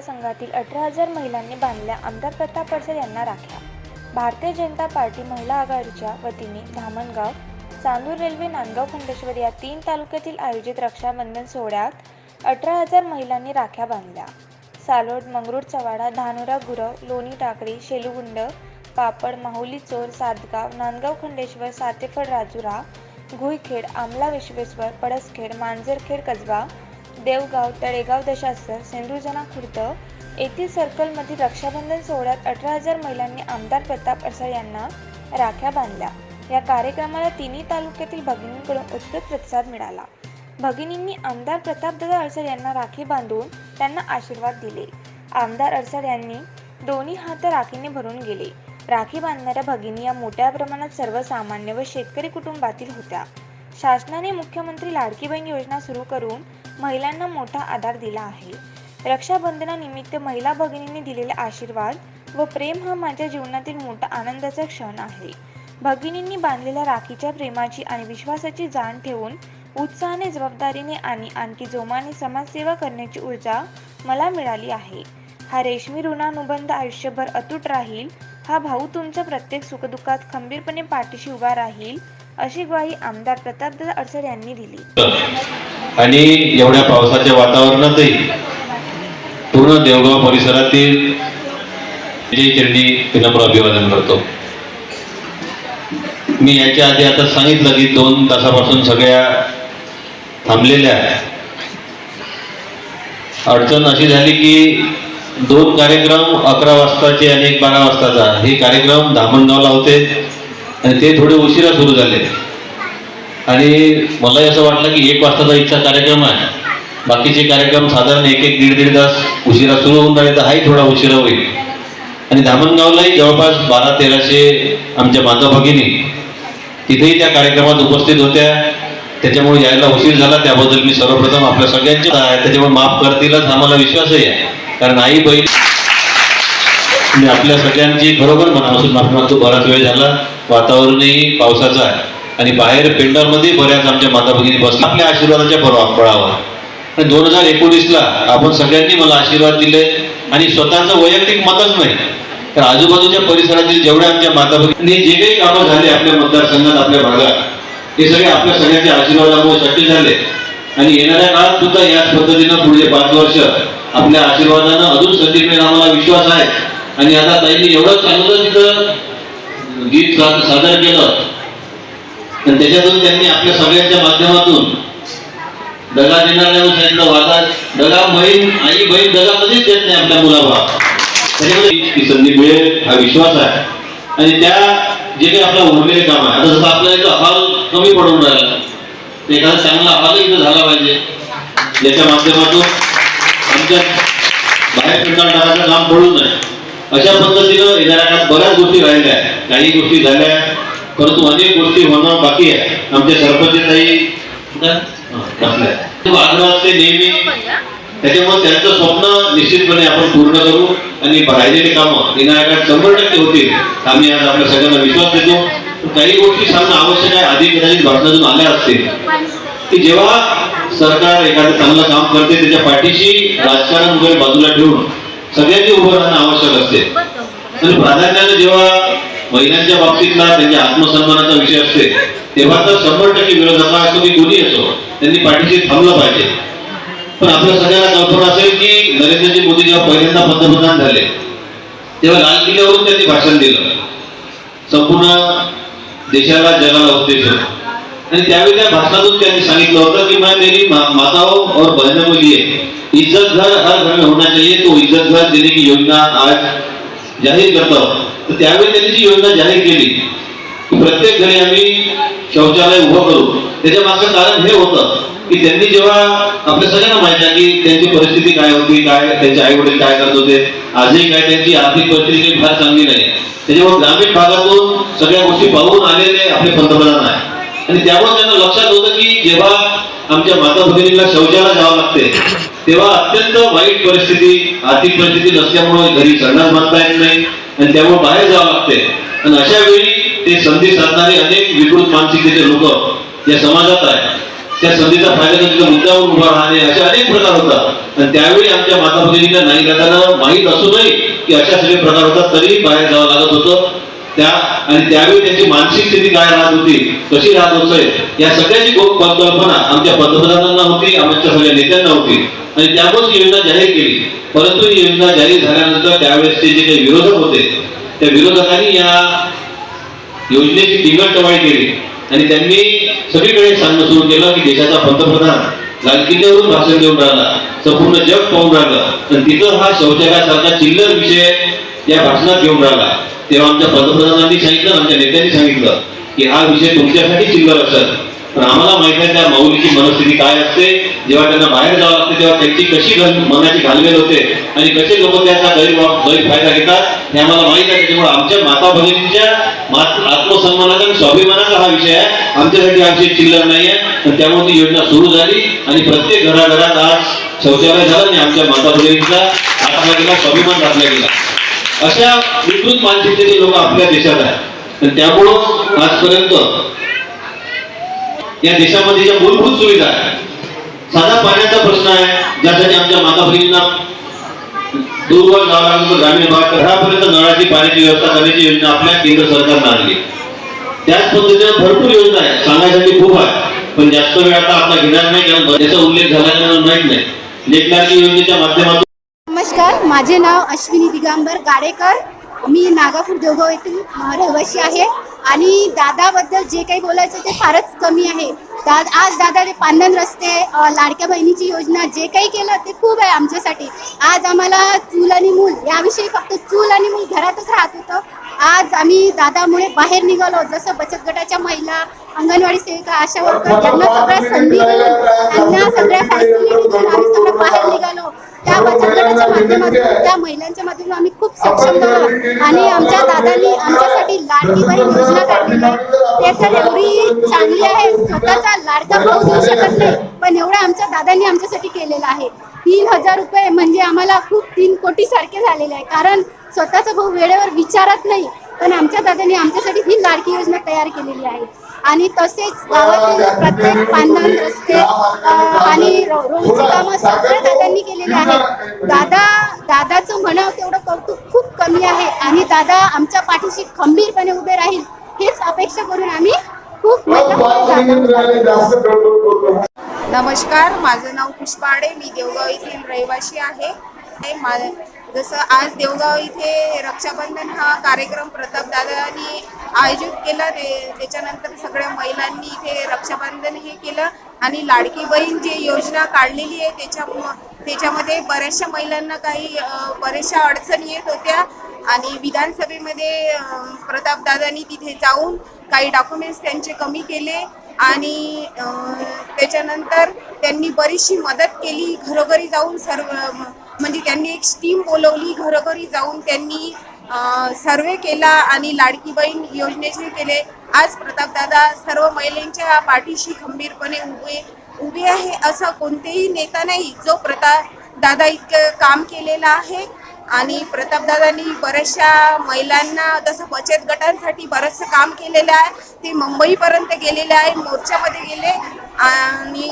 मतदारसंघातील अठरा हजार महिलांनी बांधल्या आमदार प्रताप पडसर यांना राख्या. भारतीय जनता पार्टी महिला आघाडीच्या वतीने धामणगाव चांदूर रेल्वे नांदगाव खंडेश्वर या तीन तालुक्यातील आयोजित रक्षाबंधन सोहळ्यात अठरा हजार महिलांनी राख्या बांधल्या. सालोड मंगरूळ चवाडा धानोरा गुरव लोणी टाकळी शेलुगुंड पापड माहुली चोर सातगाव नांदगाव खंडेश्वर सातेफळ राजुरा गुईखेड आमला विश्वेश्वर पडसखेड मांजरखेड कसबा देवगाव तळेगाव दशास्त्र सेंदुरजना खुर्द येथील सर्कलमधील रक्षाबंधन सोहळ्यात अठरा हजार महिलांनी आमदार प्रताप अडसर यांना राख्या बांधल्या. या कार्यक्रमाला तिन्ही तालुक्यातील भगिनींकडून उत्स्फूर्त प्रतिसाद मिळाला. भगिनींनी आमदार प्रतापदादा अडसर यांना राखी बांधून त्यांना आशीर्वाद दिले. आमदार अडसर यांनी दोन्ही हात राखीने भरून गेले. राखी बांधणाऱ्या भगिनी या मोठ्या प्रमाणात सर्वसामान्य व शेतकरी कुटुंबातील होत्या. शासनाने मुख्यमंत्री लाडकी बहीण योजना सुरू करून महिलांना मोठा आधार दिला आहे. रक्षाबंधनानिमित्त महिला भगिनींनी दिलेले आशीर्वाद व प्रेम हा माझ्या जीवनातील मोठा आनंदाचा क्षण आहे. भगिनींनी बांधलेल्या राखीच्या प्रेमाची आणि विश्वासाची जाण ठेवून उत्साहाने जबाबदारीने आणि आणखी जोमाने समाजसेवा करण्याची ऊर्जा मला मिळाली आहे. हा रेशमी ऋणानुबंध आयुष्यभर अतूट राहील. हा भाऊ तुमच्या प्रत्येक सुखदुःखात खंबीरपणे पाठीशी उभा राहील अशी ग्वाही आमदार प्रतापदादा अडसर यांनी दिली. आणि एवढ्या पावसाच्या वातावरणातही पूर्ण देवगाव परिसरातील विजय चरणी विनम्र अभिवादन करतो. मी याच्या आधी आता सांगितलं की दोन तासापासून सगळ्या थांबलेल्या अडचण अशी झाली की दोन कार्यक्रम अकरा वाजताचे आणि एक बारा वाजताचा. हे कार्यक्रम धामणगावला होते आणि ते थोडे उशिरा सुरू झाले. आणि मलाही असं वाटलं की एक वाजताचा इच्छा कार्यक्रम आहे. बाकीचे कार्यक्रम साधारण एक एक दीड दीड तास उशिरा सुरू होऊन राहिले तर हाही थोडा उशिरा होईल. आणि धामणगावलाही जवळपास बारा तेराशे आमच्या माता भगिनी तिथेही त्या कार्यक्रमात उपस्थित होत्या. त्याच्यामुळे यायला उशीर झाला. त्याबद्दल मी सर्वप्रथम आपल्या सगळ्यांचे आहे. त्याच्यामुळे माफ करतीलच आम्हाला विश्वासही आहे. कारण आई बहीण मी आपल्या सगळ्यांची बरोबर मनापासून माफी मागतो. बराच वेळ झाला. वातावरणही पावसाचं आहे. आणि बाहेर पेंडॉलमध्ये बऱ्याच आमच्या माता भगिनी बसल्या. आपल्या आशीर्वादाच्या फळावर. आणि दोन हजार एकोणीसला आपण सगळ्यांनी मला आशीर्वाद दिले आणि स्वतःचं वैयक्तिक मतच नाही. तर आजूबाजूच्या परिसरातील जेवढ्या आमच्या माता भगिनी जे काही कामं झाले आपल्या मतदारसंघात आपल्या भागात हे सगळे आपल्या सगळ्यांच्या आशीर्वादामुळे शक्य झाले. आणि येणाऱ्या काळात सुद्धा याच पद्धतीनं पुढे पाच वर्ष आपल्या आशीर्वादानं अजून संधी मिळेल आम्हाला विश्वास आहे. आणि आता ताईंनी एवढं चांगलं तिथं गीत सादर केलं. आणि त्याच्यातून त्यांनी आपल्या सगळ्यांच्या माध्यमातून दगा देणार सांगितलं वादा दगा बहीण आई बहीण दगा कधीच देत नाही आपल्या मुलाला. त्याच्यामुळे संधी मिळेल हा विश्वास आहे. आणि त्या जे काही आपलं उरलेले काम आहे आता जसं आपला इथं अहवाल कमी पडून राहिला. एखादा चांगला अहवाल इथं झाला पाहिजे. ज्याच्या माध्यमातून आमच्या बाहेर पिंडाल टाकायचं काम पडू नये अशा पद्धतीनं येणाऱ्या बऱ्याच गोष्टी राहिल्या. काही गोष्टी झाल्या परंतु अनेक गोष्टी होणं बाकी आहे. आमच्या सरपंच ताई असते नेहमी. त्याच्यामुळे त्यांचं स्वप्न निश्चितपणे आपण पूर्ण करू आणि राहिलेली कामं विनायकात शंभर टक्के होतील आम्ही आज आपल्या सगळ्यांना विश्वास देतो. काही गोष्टी सांगणं आवश्यक आहे. आधी कदाचित भाषणातून आल्या असतील. की जेव्हा सरकार एखादं चांगलं काम करते त्याच्या पाठीशी राजकारण वगैरे बाजूला ठेवून सगळ्यांनी उभं राहणं आवश्यक असते. आणि प्राधान्यानं जेव्हा महिलांच्या बाबतीतला त्यांच्या आत्मसन्मानाचा विषय असते तेव्हा तर शंभर टक्के विरोधाचा असतो की कोणी असो त्यांनी पाठीशी थांबलं पाहिजे. पण आपल्या सगळ्यांना कल्पना असेल की नरेंद्रजी मोदी जेव्हा पहिल्यांदा पंतप्रधान झाले तेव्हा लाल किल्ल्यावरून त्यांनी भाषण दिलं. संपूर्ण देशाला जगाला उद्देश आणि त्यावेळी त्या भाषणातून त्यांनी सांगितलं होतं की मैं मेरी मा- माताओं और बहनों के लिए इज्जत घर हर घर में होना चाहिए तो इज्जत घर देने की योजना आज जाहीर करता तर त्यावेळी त्यांनी जी योजना जाहीर केली की प्रत्येक घरी आम्ही शौचालय उभं करू. त्याच्या मागचं कारण हे होतं की त्यांनी जेव्हा आपल्या सगळ्यांना माहिती आहे की त्यांची परिस्थिती काय होती काय त्यांचे आई वडील काय करत होते आजही काय त्यांची आर्थिक परिस्थिती फार चांगली नाही. त्याच्यामुळे ग्रामीण भागातून सगळ्या गोष्टी पाहून आलेले आपले पंतप्रधान आहे आणि त्यामुळे त्यांना लक्षात होतं की जेव्हा आमच्या माता भगिनीला शौचाला जावं लागते तेव्हा अत्यंत वाईट परिस्थिती आर्थिक परिस्थिती नसल्यामुळे घरी संडास बांधता येत नाही. आणि त्यामुळे बाहेर जावं लागते आणि अशा वेळी ते संधी साधणारे अनेक विकृत मानसिकतेचे लोक या समाजात आहे त्या संधीचा फायदा घेऊन तिथं उभा राहणे असे अनेक प्रकार होतात. आणि त्यावेळी आमच्या माता भगिनींना नाही जाताना माहीत असूनही की अशा सगळे प्रकार होतात तरी बाहेर जावं लागत होतं. त्या आणि त्यावेळी त्यांची मानसिक स्थिती काय राहत होती कशी राहत होते या सगळ्याची कल्पना आमच्या पंतप्रधानांना होती आमच्या सगळ्या नेत्यांना होती. आणि त्यामुळेच योजना जाहीर केली. परंतु ही योजना जाहीर झाल्यानंतर त्यावेळेसचे जे काही विरोधक होते त्या विरोधकांनी या योजनेची टिंगल केली. आणि त्यांनी सगळीकडे सांगणं सुरू केलं की देशाचा पंतप्रधान लाल किल्ल्यावरून भाषण देऊन राहिला संपूर्ण जग पाहून राहिलं. आणि तिथं हा शौचालयासारखा चिल्लर विषय या भाषणात घेऊन राहिला. तेव्हा आमच्या पंतप्रधानांनी सांगितलं आमच्या नेत्यांनी सांगितलं की हा विषय तुमच्यासाठी चिल्लर असेल. पण आम्हाला माहीत आहे त्या माऊलीची मनस्थिती काय असते. जेव्हा त्यांना बाहेर जावं लागते तेव्हा त्यांची कशी मनाची घालमेल होते आणि कसे लोक त्याचा गैरफायदा घेतात हे आम्हाला माहीत आहे. त्याच्यामुळे आमच्या माता भगिनीच्या आत्मसन्मानाचा आणि स्वाभिमानाचा हा विषय आहे. आमच्यासाठी आमची चिल्लर नाही आहे. आणि त्यामुळे ती योजना सुरू झाली आणि प्रत्येक घराघरात आज शौचालय झालं आणि आमच्या माता भगिनीचा आत्मा गेला स्वाभिमान राखला गेला. अशा विकृत मानसिकतेचे लोक आपल्या देशात आहेत. त्यामुळं आजपर्यंत या देशामध्ये ज्या मूलभूत सुविधा आहेत साधा पाण्याचा प्रश्न आहे ज्यासाठी आमच्या माता भगिनींना दूरवर जावं लागलं ग्रामीण भाग घरापर्यंत नळाची पाण्याची व्यवस्था करण्याची योजना आपल्या केंद्र सरकारनं आणली त्याच पद्धतीनं भरपूर योजना आहेत. सांगायसाठी खूप आहे पण जास्त वेळ आता आपला घेणार नाही कारण त्याचा उल्लेख झाला माहीत नाही. लेखनाची योजनेच्या माध्यमातून नमस्कार माझे नाव अश्विनी दिगंबर गाडेकर. मी नागापूर देवगाव येथील अ, रहिवासी आहे आणि दादाबद्दल जे काही बोलायचं ते फारच कमी आहे. दाद आज दादा ते पांढन रस्ते लाडक्या बहिणीची योजना जे काही केलं ते खूप आहे आमच्यासाठी. आज आम्हाला चूल आणि मूल याविषयी फक्त चूल आणि मूल घरातच राहत होतं. आज आम्ही दादामुळे बाहेर निघालो जसं बचत गटाच्या महिला अंगणवाडी सेविका आशा वर्कर यांना सगळ्या संधी त्यांना सगळ्या फॅसिलिटी देऊन आम्ही सगळं बाहेर निघालो. त्या बचत गटाच्या माध्यमातून त्या महिलांच्या माध्यमातून आम्ही खूप सक्षम झालो. आणि आमच्या दादांनी आमच्यासाठी लाडकी बहीण योजना काढलेली आहे ते तर एवढी चांगली आहे स्वतःचा लाडका भाऊ देऊ शकत नाही. पण एवढं आमच्या दादांनी आमच्यासाठी केलेलं आहे. तीन हजार रुपये म्हणजे आम्हाला खूप तीन कोटी सारखे झालेले आहे. कारण स्वतःचा भाऊ वेळेवर विचारत नाही. पण आमच्या दादांनी आमच्यासाठी ही लाडकी योजना तयार केलेली आहे. आणि तसेच गावातील प्रत्येक पांढरण रस्ते आणि रोडची कामं सगळ्या दादांनी केलेले आहेत. दादा दादाचं म्हणावं तेवढं कौतुक खूप कमी आहे आणि दादा आमच्या पाठीशी खंबीरपणे उभे राहील हेच अपेक्षा करून आम्ही खूप नमस्कार माझं नाव पुष्पाडे मी देवगाव येथील रहिवासी आहे. जसं आज देवगाव इथे रक्षाबंधन हा कार्यक्रम प्रतापदादांनी आयोजित केला. ते त्याच्यानंतर सगळ्या महिलांनी इथे रक्षाबंधन हे केलं. आणि लाडकी बहीण जी योजना काढलेली आहे त्याच्या त्याच्यामध्ये बऱ्याचशा महिलांना काही बऱ्याचशा अडचणी येत होत्या. आणि विधानसभेमध्ये प्रतापदादांनी तिथे जाऊन काही डॉक्युमेंट्स त्यांचे कमी केले. आणि अ, त्याच्यानंतर त्यांनी बरीचशी मदत केली. घरोघरी जाऊन सर्व म्हणजे त्यांनी एक स्टीम बोलवली घरोघरी जाऊन त्यांनी सर्वे केला आणि लाडकी बहीण योजनेचे केले. आज प्रतापदादा सर्व महिलांच्या पाठीशी खंबीरपणे उभे उभे आहे असा कोणतेही नेता नाही जो प्रताप दादा इतकं काम केलेलं आहे. आणि प्रतापदादांनी बऱ्याचशा महिलांना तसं बचत गटांसाठी बरंचसं काम केलेलं आहे. ते मुंबईपर्यंत गेलेले आहे मोर्चामध्ये गेले. आणि